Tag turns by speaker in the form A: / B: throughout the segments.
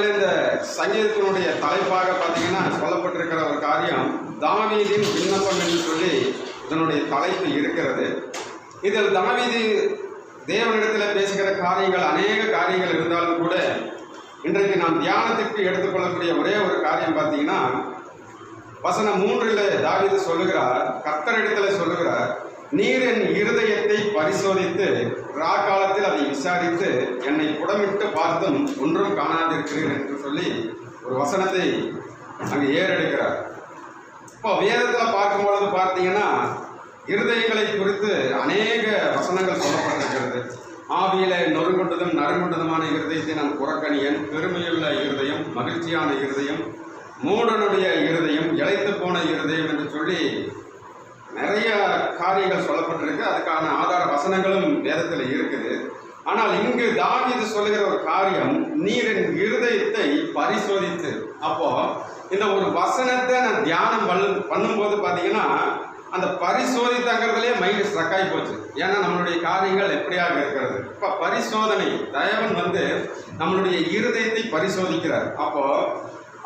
A: இந்த இந்த சங்கீதத்தினுடைய தலைப்பாக பார்த்தீங்கன்னா சொல்லப்பட்டிருக்கிற ஒரு காரியம் தாவீதின் விண்ணப்பம் என்று சொல்லி இதனுடைய தலைப்பு இருக்கிறது. இதில் தாவீதி தேவனிடத்தில் பேசுகிற காரியங்கள் அநேக காரியங்கள் இருந்தாலும் கூட இன்றைக்கு நாம் தியானத்திற்கு எடுத்துக்கொள்ளக்கூடிய ஒரே ஒரு காரியம் பார்த்தீங்கன்னா வசனம் மூன்றில் தாவீது சொல்லுகிறார் கர்த்தரிடத்தில் சொல்லுகிறார் நீர் என் இருதயத்தை பரிசோதித்து ராகாலத்தில் அதை விசாரித்து என்னை புடமிட்டு பார்த்தும் ஒன்றும் காணாதிருக்கிறீர் என்று சொல்லி ஒரு வசனத்தை அங்கே ஏறெடுக்கிறார். இப்போ வேதத்தில் பார்க்கும்பொழுது பார்த்தீங்கன்னா இருதயங்களை குறித்து அநேக வசனங்கள் சொல்லப்பட்டிருக்கிறது. ஆவியில நொறுங்குண்டதும் நறுங்குண்டதுமான இருதயத்தை நான் புறக்கணியன். பெருமையுள்ள இருதயம் மகிழ்ச்சியான இருதயம் மூடனுடைய இருதயம் இழைத்து போன இருதயம் என்று சொல்லி நிறைய காரியங்கள் சொல்லப்பட்டிருக்கு. அதுக்கான ஆதார வசனங்களும் வேதத்தில் இருக்குது. ஆனால் இங்கு தாவிது சொல்லுகிற ஒரு காரியம் நீரின் இருதயத்தை பரிசோதித்து. அப்போ இந்த ஒரு வசனத்தை நான் தியானம் பண்ணு பண்ணும்போது பார்த்தீங்கன்னா அந்த பரிசோதித்தங்கிறதுலே மைண்டு ஸ்ட்ரக் ஆகி போச்சு. ஏன்னா நம்மளுடைய காரியங்கள் எப்படியாக இருக்கிறது? இப்போ பரிசோதனை தயவன் வந்து நம்மளுடைய இருதயத்தை பரிசோதிக்கிறார். அப்போ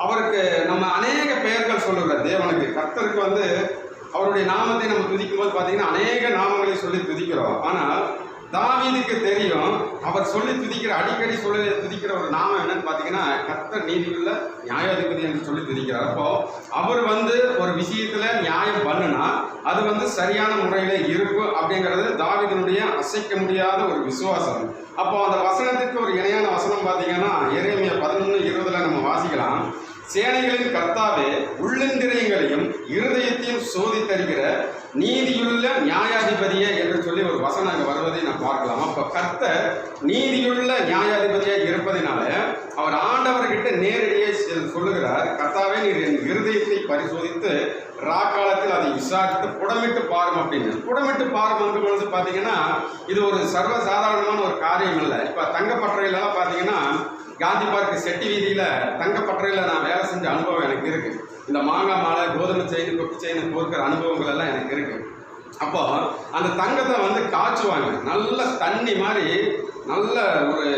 A: அவருக்கு நம்ம அநேக பெயர்கள் சொல்லுகிறார் தேவனுக்கு. கர்த்தருக்கு வந்து அவருடைய நாமத்தை நம்ம துதிக்கும் போது பார்த்தீங்கன்னா அநேக நாமங்களை சொல்லி துதிக்கிறோம். ஆனால் தாவீதுக்கு தெரியும் அவர் சொல்லி துதிக்கிற அடிக்கடி சொல்லி துதிக்கிற ஒரு நாமம் என்னன்னு பார்த்தீங்கன்னா கர்த்தர் நீதியுள்ள நியாயாதிபதி என்று சொல்லி துதிக்கிறார். அப்போ அவர் வந்து ஒரு விஷயத்துல நியாயம் பண்ணுனா அது வந்து சரியான முறையில இருக்கும் அப்படிங்கிறது தாவிதனுடைய அசைக்க முடியாத ஒரு விசுவாசம். அப்போ அந்த வசனத்துக்கு ஒரு இணையான வசனம் பார்த்தீங்கன்னா எரேமியா பதினொன்று இருபதுல நம்ம வாசிக்கலாம். சேனைகளின் கர்த்தாவே உள்ளந்திரியங்களையும் இருதயத்தையும் சோதித்தருகிற நீதியுள்ள நியாயாதிபதியே என்று சொல்லி ஒரு வசனம் அங்கே வருவதை நாம் பார்க்கலாம். அப்போ கர்த்தர் நீதியுள்ள நியாயாதிபதியாக இருப்பதினால அவர் ஆண்டவர்கிட்ட நேரடியாக சொல்லுகிறார் கர்த்தாவே நீர் என் இருதயத்தை பரிசோதித்து ராக்காலத்தில் அதை விசாரித்து புடமிட்டு பாரும் அப்படின்னு. புடமிட்டு பாரும் வந்து பொழுது பார்த்தீங்கன்னா இது ஒரு சர்வசாதாரணமான ஒரு காரியம் இல்லை. இப்போ தங்கப்பட்டறையிலலாம் பார்த்தீங்கன்னா காந்தி பார்க் செட்டி வீதியில் தங்கப்பட்டறையில் நான் வேலை செஞ்ச அனுபவம் எனக்கு இருக்குது இந்த மாங்காய் மாலை கோதுமை செயின் கொக்கு செயின் பொறுக்கிற அனுபவங்கள் எல்லாம் எனக்கு இருக்குது அப்போ அந்த தங்கத்தை வந்து காய்ச்சுவாங்க. நல்ல தண்ணி மாதிரி நல்ல ஒரு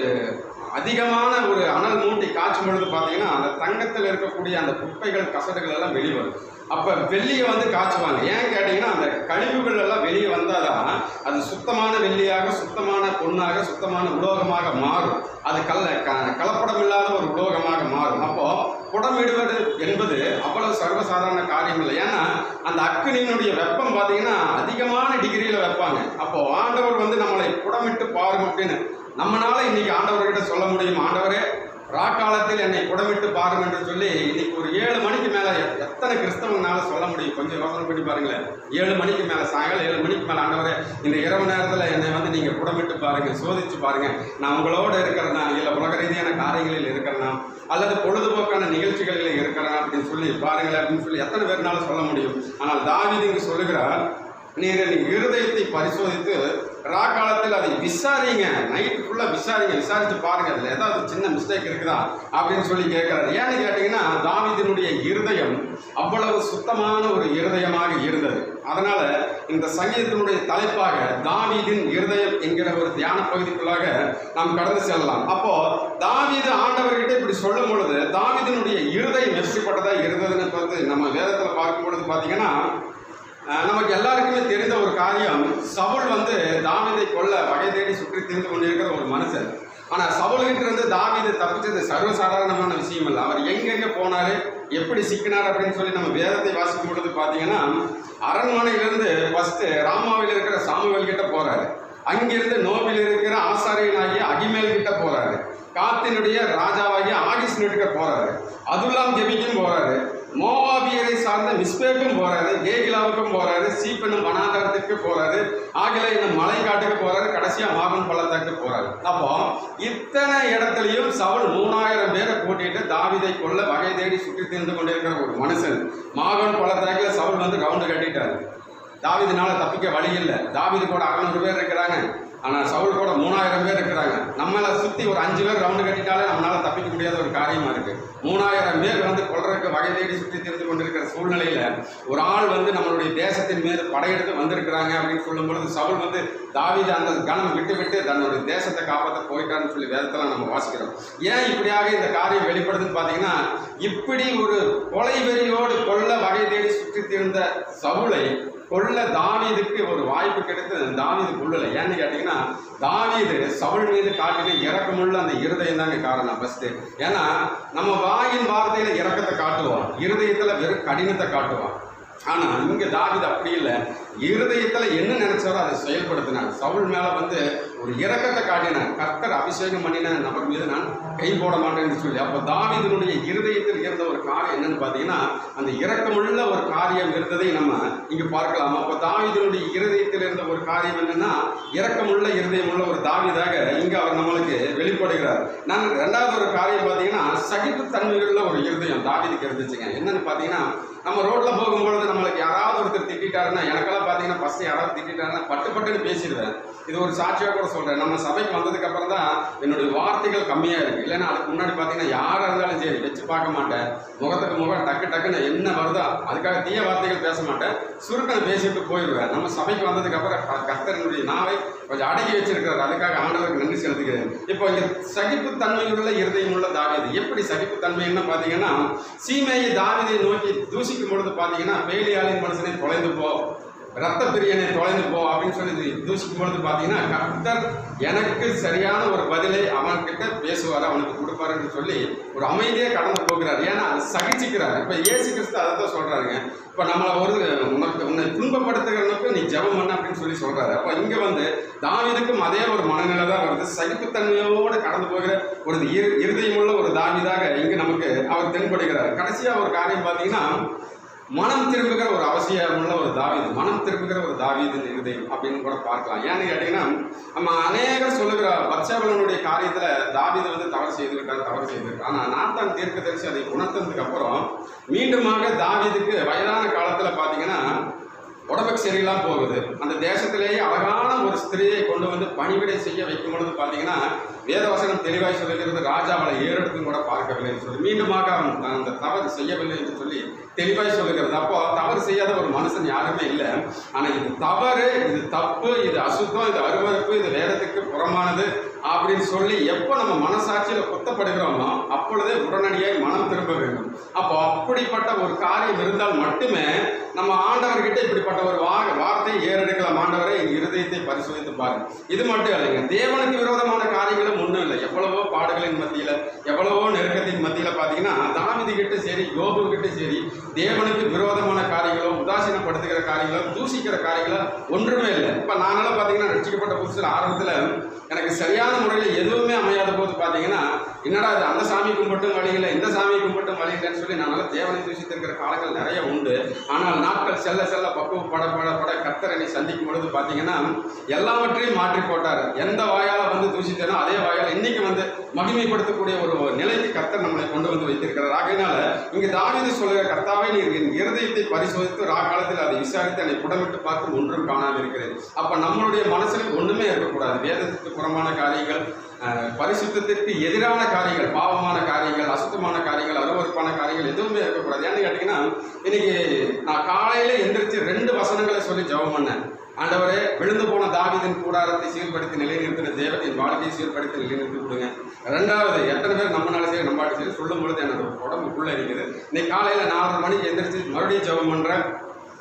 A: அதிகமான ஒரு அனல் மூட்டி காய்ச்சும் பொழுது பார்த்தீங்கன்னா அந்த தங்கத்தில் இருக்கக்கூடிய அந்த குப்பைகள் கசடுகள் எல்லாம் வெளிவரும் அப்போ வெள்ளியை வந்து காய்ச்சுவாங்க. ஏன் கேட்டிங்கன்னா அந்த கழிவுகள் எல்லாம் வெளியே வந்தாதான் அது சுத்தமான வெள்ளியாக சுத்தமான பொண்ணாக சுத்தமான உலோகமாக மாறும். அது கல்ல க கலப்படம் இல்லாத ஒரு உலோகமாக மாறும். அப்போ புடமிடுவது என்பது அவ்வளவு சர்வசாதாரண காரியம் இல்லை. ஏன்னா அந்த அக்னியினுடைய வெப்பம் பார்த்தீங்கன்னா அதிகமான டிகிரியில் வைப்பாங்க. அப்போ ஆண்டவர் வந்து நம்மளை புடமிட்டு பாருங்க அப்படின்னு நம்மனால இன்னைக்கு ஆண்டவர்கிட்ட சொல்ல முடியும். ஆண்டவரே ராக்காலத்தில் என்னை குடமிட்டு பாருங்க என்று சொல்லி இன்னைக்கு ஒரு ஏழு மணிக்கு மேலே எத்தனை கிறிஸ்தவங்கனால சொல்ல முடியும்? கொஞ்சம் யோசனை பண்ணி பாருங்களேன். ஏழு மணிக்கு மேலே சாயங்காலம் ஏழு மணிக்கு மேலே ஆண்டவரே இந்த இரவு நேரத்தில் என்னை வந்து நீங்கள் குடமிட்டு பாருங்க சோதிச்சு பாருங்க. நான் உங்களோட இருக்கிறேனா? இல்லை உலக ரீதியான காரியங்களில் இருக்கிறேனா? அல்லது பொழுதுபோக்கான நிகழ்ச்சிகளில் இருக்கிறனா அப்படின்னு சொல்லி பாருங்களேன் அப்படின்னு சொல்லி எத்தனை பேர்னால சொல்ல முடியும்? ஆனால் தாவீது இங்கு சொல்லுகிறார் நீங்கள் இருதயத்தை பரிசோதித்து ரா காலத்தில் அதை விசாரிங்க. நைட்டு ஃபுல்லாக விசாரிங்க. விசாரித்து பாருங்க. அதில் ஏதாவது சின்ன மிஸ்டேக் இருக்குதா அப்படின்னு சொல்லி கேட்குறாரு. ஏன்னு கேட்டிங்கன்னா தாவீதினுடைய இருதயம் அவ்வளவு சுத்தமான ஒரு இருதயமாக இருந்தது. அதனால் இந்த சங்கீதத்தினுடைய தலைப்பாக தாவீதின் இருதயம் என்கிற ஒரு தியான பகுதிக்குள்ளாக நாம் கடந்து செல்லலாம். அப்போ தாவீது ஆண்டவர்கிட்ட இப்படி சொல்லும் பொழுது தாவீதினுடைய இருதயம் வெற்றிப்பட்டதாக இருந்ததுன்னு வந்து நம்ம வேதத்தில் பார்க்கும் பொழுது பார்த்தீங்கன்னா நமக்கு எல்லாருக்குமே தெரிந்த ஒரு காரியம் சவுல் வந்து தாவிதை கொல்ல வகை தேடி சுற்றி திரிந்து கொண்டிருக்கிற ஒரு மனுஷன். ஆனால் சவுல்கிட்ட இருந்து தாவிதை தப்பிச்சது சர்வசாதாரணமான விஷயம் இல்லை அவர் எங்கெங்கே போனார் எப்படி சிக்கினார் அப்படின்னு சொல்லி நம்ம வேதத்தை வாசிக்கும் பொழுது பார்த்தீங்கன்னா அரண்மனையிலிருந்து ஃபஸ்ட்டு ராமாவில் இருக்கிற சாமுவேல் கிட்ட போகிறாரு அங்கிருந்து நோபில் இருக்கிற ஆசாரியனாகிய அகிமேல் கிட்ட போகிறாரு காத்தினுடைய ராஜாவாகிய ஆகிஸ்னுக்கிட்ட போகிறாரு அதுலாம் ஜெபிக்கும் போகிறாரு மோவாபியரை சார்ந்த மிஸ்பேக்கும் போறாரு கேகிலாவுக்கும் போறாரு சீப்பனும் வனாந்தரத்துக்கு போறாரு ஆகில இன்னும் மலைக்காட்டுக்கு போறாரு கடைசியா மாகன் பள்ளத்தாக்கு போறாரு. அப்போ இத்தனை இடத்துலையும் சவுல் மூணாயிரம் பேரை கூட்டிட்டு தாவிதை கொள்ள வகை தேடி சுற்றி திரிந்து கொண்டிருக்கிற ஒரு மனுஷன். மாகன் பள்ளத்தாக்கில் சவுல் வந்து ரவுண்டு கட்டிட்டாரு. தாவிதனால தப்பிக்க வழி இல்லை. தாவிது கூட அறநூறு பேர் இருக்கிறாங்க. ஆனால் சவுல் கூட மூணாயிரம் பேர் இருக்கிறாங்க. நம்மளை சுற்றி ஒரு அஞ்சு பேர் ரவுண்டு கட்டிட்டாலே நம்மளால் தப்பிக்க முடியாத ஒரு காரியமாக இருக்குது மூணாயிரம் பேர் வந்து கொள்றதுக்கு வகை தேடி சுற்றி திரிந்து கொண்டிருக்கிற சூழ்நிலையில் ஒரு ஆள் வந்து நம்மளுடைய தேசத்தின் மீது படையெடுத்து வந்திருக்கிறாங்க அப்படின்னு சொல்லும் பொழுது சவுல் வந்து தாவித அந்த கணம் விட்டு விட்டு தன்னுடைய தேசத்தை காப்பாற்ற போயிட்டான்னு சொல்லி வேதத்தில் நம்ம வாசிக்கிறோம். ஏன் இப்படியாக இந்த காரியம் வெளிப்படுதுன்னு பார்த்தீங்கன்னா இப்படி ஒரு கொலை வெறியோடு கொல்ல வகை சவுளை கொள்ள தானியதுக்கு ஒரு வாய்ப்பு கிடைத்து தானியது கொள்ளலை. ஏன்னு கேட்டிங்கன்னா தானியது சவுள் மீது காட்டின இறக்கமுள்ள அந்த இருதயம் தாங்க காரணம் ஃபஸ்ட்டு ஏன்னா நம்ம வாயின் வார்த்தையில இறக்கத்தை காட்டுவோம். இருதயத்துல வெறும் கடினத்தை காட்டுவோம். ஆனால் இங்கே தாவிது அப்படி இல்லை. இருதயத்தில் என்ன நினைச்சாரோ அதை செயல்படுத்தினார். சவுல் மேலே வந்து ஒரு இறக்கத்தை காட்டினார். கர்த்தர் அபிஷேகம் பண்ணின நபர் மீது நான் கை போட மாட்டேன்னு சொல்லி. அப்போ தாவிதனுடைய இருதயத்தில் இருந்த ஒரு காரியம் என்னன்னு பார்த்தீங்கன்னா அந்த இறக்கமுள்ள ஒரு காரியம் இருந்ததை நம்ம இங்கே பார்க்கலாம்? அப்போ தாவிதனுடைய இருதயத்தில் இருந்த ஒரு காரியம் என்னன்னா இரக்கமுள்ள இருதயமுள்ள ஒரு தாவிதாக இங்கே அவர் நம்மளுக்கு வெளிப்படுகிறார். நான் ரெண்டாவது ஒரு காரியம் பார்த்தீங்கன்னா சகிப்பு தன்மையுள்ள ஒரு இருதயம் தாவிதுக்கு இருந்துச்சுங்க. என்னன்னு பார்த்தீங்கன்னா நம்ம ரோட்ல போகும்பொழுது நம்மளுக்கு யாராவது ஒருத்தர் திட்டாருன்னா எனக்கெல்லாம் பார்த்தீங்கன்னா ஃபஸ்ட்டு யாராவது திட்டாருன்னா பட்டு பட்டுன்னு பேசிடுவேன் இது ஒரு சாட்சியாக கூட சொல்றேன். நம்ம சபைக்கு வந்ததுக்கு அப்புறம் தான் என்னுடைய வார்த்தைகள் கம்மியா இருக்கு. இல்லைன்னா அதுக்கு முன்னாடி பார்த்தீங்கன்னா யாரா இருந்தாலும் சரி வச்சு பார்க்க மாட்டேன். முகத்துக்கு முகம் டக்கு டக்குன்னு என்ன வருதோ அதுக்காக தீய வார்த்தைகள் பேச மாட்டேன். சுருக்கனை பேசிட்டு போயிடுவேன். நம்ம சபைக்கு வந்ததுக்கு அப்புறம் க- நாவை கொஞ்சம் அடக்கி வச்சிருக்கிறார். அதுக்காக ஆண்டவருக்கு நன்றி செலுத்துகிறேன். இப்போ இங்க சகிப்புத்தன்மையுள்ள இருதயமுள்ள தாவியது எப்படி சகிப்புத்தன்மைன்னு பார்த்தீங்கன்னா சீமையை தாவிதை நோக்கி தூசி யோசிக்கும் பொழுது பார்த்தீங்கன்னா வேலையாளின் மனுஷனை தொலைந்து போ. ரத்த பிரியனை தொலைந்து போ அப்படின்னு சொல்லி யோசிக்கும் பொழுது பார்த்தீங்கன்னா கர்த்தர் எனக்கு சரியான ஒரு பதிலை அவன்கிட்ட பேசுவார் அவனுக்கு கொடுப்பாருன்னு சொல்லி ஒரு அமைதியே கடந்து போகிறார். ஏன்னா அதை சகிச்சுக்கிறார். இப்போ ஏசு கிறிஸ்து அதை தான் சொல்றாருங்க. இப்போ நம்மளை ஒரு உனக்கு உன்னை துன்பப்படுத்துகிறனுக்கு நீ ஜபம் பண்ண அப்படின்னு சொல்லி சொல்கிறாரு அப்போ இங்க வந்து தாவிதுக்கும் அதே ஒரு மனநிலை தான் வருது. சகிப்புத்தன்மையோடு கடந்து போகிற ஒரு இரு இருதயமுள்ள ஒரு தாவிதாக இங்கே நமக்கு அவர் தென்படுகிறார். கடைசியாக ஒரு காரியம் பார்த்தீங்கன்னா மனம் திரும்புகிற ஒரு அவசியமுள்ள ஒரு தாவீது மனம் திரும்புகிற ஒரு தாவீது இருதயம் அப்படின்னு கூட பார்க்கலாம். ஏன்னு கேட்டீங்கன்னா நம்ம அநேகர் சொல்லுகிற பத்சேபலனுடைய காரியத்தில் தாவீது வந்து தவறு செய்துவிட்டார் தவறு செய்து ஆனால் நான் நாத்தான் தீர்க்க தரிசி அதை உணர்த்ததுக்கு அப்புறம் மீண்டுமாக தாவீதுக்கு வயதான காலத்தில் பார்த்தீங்கன்னா உடம்புக்கு சரியெல்லாம் போகுது. அந்த தேசத்திலேயே அழகான ஒரு ஸ்திரீயை கொண்டு வந்து பணிவிடை செய்ய வைக்கும் பொழுது பார்த்தீங்கன்னா வேதவசனம் தெளிவாய் சொல்லியிருந்த ராஜா அவளை ஏறெடுத்தும் கூட பார்க்கவில்லை என்று சொல்லி மீண்டுமாக அவன் தான் அந்த தவறு செய்யவில்லை என்று சொல்லி தெளிவாய் சொல்லுகிறது அப்போ தவறு செய்யாத ஒரு மனுஷன் யாருமே இல்லை. ஆனால் இது தவறு இது தப்பு இது அசுத்தம் இது அருவறுப்பு இது வேதத்துக்கு புறமானது அப்படின்னு சொல்லி எப்போ நம்ம மனசாட்சியில் குத்தப்படுகிறோமோ அப்பொழுதே உடனடியாக மனம் திரும்ப வேண்டும். அப்போ அப்படிப்பட்ட ஒரு காரியம் இருந்தால் மட்டுமே நம்ம ஆண்டவர்கிட்ட இப்படிப்பட்ட ஒரு வா வார்த்தையை ஏறெடுக்கலாம். ஆண்டவரை என் இருதயத்தை பரிசோதித்து பாருங்க இது மட்டும் இல்லைங்க. தேவனுக்கு விரோதமான காரியங்களும் ஒன்றும் இல்லை. எவ்வளவோ பாடுகளின் மத்தியில் எவ்வளவோ நெருக்கத்தின் மத்தியில் பார்த்தீங்கன்னா தாமிதி கிட்ட சரி யோபு கிட்ட சரி தேவனுக்கு விரோதமான காரியங்களோ உதாசீனப்படுத்துகிற காரியங்களோ தூசிக்கிற காரியங்களோ ஒன்றுமே இல்லை. இப்போ நானெல்லாம் பார்த்தீங்கன்னா ரட்சிக்கப்பட்ட புதுசில் ஆரம்பத்தில் எனக்கு சரியான முறையில் எதுவுமே அமையாத போது பார்த்தீங்கன்னா என்னடா அது அந்த சாமி கும்பிட்டும் வழியில் இந்த சாமி கும்பிட்டும் வழி சொல்லி நான் தேவனை தூசித்திருக்கிற காலங்கள் நிறைய உண்டு. ஆனால் நாட்கள் செல்ல செல்ல பக்குவ பட பட பட கர்த்தரனை சந்திக்கும் பொழுது பார்த்தீங்கன்னா எல்லாவற்றையும் மாற்றி போட்டார். எந்த வாயால வந்து தூசித்தனோ அதே இன்னைக்கு வந்து மகிமைப்படுத்தக்கூடிய ஒரு நிலைக்கு கர்த்தர் நம்மளை கொண்டு வந்து வைத்திருக்கிறார். ஆகையினால இங்கே தாவீது சொல்லுகிற கர்த்தாவை நீர் என் இருதயத்தை பரிசோதித்து ரா காலத்தில் அதை விசாரித்து அதை புடமிட்டு பார்த்து ஒன்றும் காணாமல் இருக்கிறது அப்ப நம்மளுடைய மனசில் ஒண்ணுமே இருக்கக்கூடாது. வேதத்துக்கு புறமான காரியங்கள் பரிசுத்திற்கு பரிசுத்தத்திற்கு எதிரான காரியங்கள் பாவமான காரியங்கள் அசுத்தமான காரியங்கள் அருவறுப்பான காரியங்கள் எதுவுமே இருக்கக்கூடாது. ஏன்னு கேட்டீங்கன்னா இன்னைக்கு நான் காலையில எந்திரிச்சு ரெண்டு வசனங்களை சொல்லி ஜபம் பண்ணேன். ஆண்டவரே விழுந்து போன தாவிதின் கூடாரத்தை சீர்படுத்தி நிலைநிறுத்தின தேவத்தின் வாழ்க்கையை சீர்படுத்தி நிலைநிறுத்தி கொடுங்க. ரெண்டாவது எத்தனை பேர் நம்மனால சரி நம்பாட்டி சரி சொல்லும் பொழுது எனக்கு உடம்புக்குள்ளே இருக்குது. இன்னைக்கு காலையில் நாலரை மணிக்கு எந்திரிச்சு மறுபடியும் ஜெபம் பண்ணுறேன்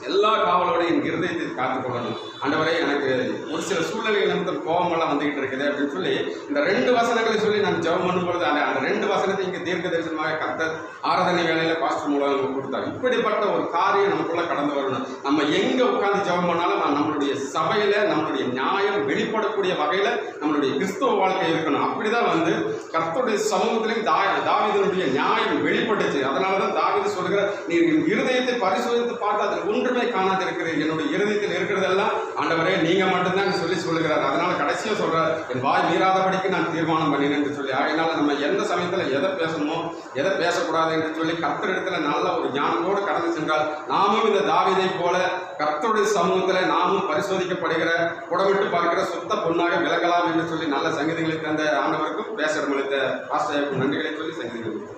A: எல்லா காவலோடையும் என் இருதயத்தை காத்துக்கொள்ளணும் ஆண்டவரே எனக்கு ஒரு சில சூழ்நிலைகள் நிமித்தம் கோபமெல்லாம் வந்துகிட்டு இருக்குது அப்படின்னு சொல்லி இந்த ரெண்டு வசனங்களை சொல்லி நான் ஜெபம் பண்ணும்பொழுது அந்த அந்த ரெண்டு வசனத்தை இங்கே தீர்க்க தரிசனமாக கர்த்தர் ஆராதனை வேலையில் பாஸ்டர் மூலம் கொடுத்தாங்க இப்படிப்பட்ட ஒரு காரியம் நமக்குள்ள கடந்து வரணும். நம்ம எங்கே உட்காந்து ஜெபம் பண்ணாலும் நான் நம்மளுடைய சபையில் நம்மளுடைய நியாயம் வெளிப்படக்கூடிய வகையில் நம்மளுடைய கிறிஸ்துவ வாழ்க்கை இருக்கணும். அப்படிதான் வந்து கர்த்தருடைய சமூகத்திலையும் தா தாவீதனுடைய நியாயம் வெளிப்பட்டுச்சு. அதனால தான் தாவீது சொல்கிற நீ என் இருதயத்தை பரிசோதித்து பார்த்து அதில் ஒன்றுமே காணாது இருக்கிறது என்னுடைய இருதயத்தில் இருக்கிறதெல்லாம் ஆண்டவரே நீங்க மட்டும்தான் என்று சொல்லி சொல்லுகிறார். அதனால கடைசியாக சொல்றார் என் வாய் மீறாதபடிக்கு நான் தீர்மானம் பண்ணினேன் என்று சொல்லி. ஆகினால நம்ம எந்த சமயத்தில் எதை பேசணுமோ எதை பேசக்கூடாது என்று சொல்லி கர்த்தரிடத்துல நல்ல ஒரு ஞானத்தோடு கடந்து சென்றால் நாமும் இந்த தாவிதை போல கர்த்தருடைய சமூகத்தில் நாமும் பரிசோதிக்கப்படுகிற புடமிட்டு பார்க்கிற சுத்த பொண்ணாக விலகலாம் என்று சொல்லி நல்ல சங்கதிகளை தந்த ஆண்டவருக்கும் பேச அளித்த ஆசிரியருக்கும் நன்றிகளை சொல்லி சங்கதிகள்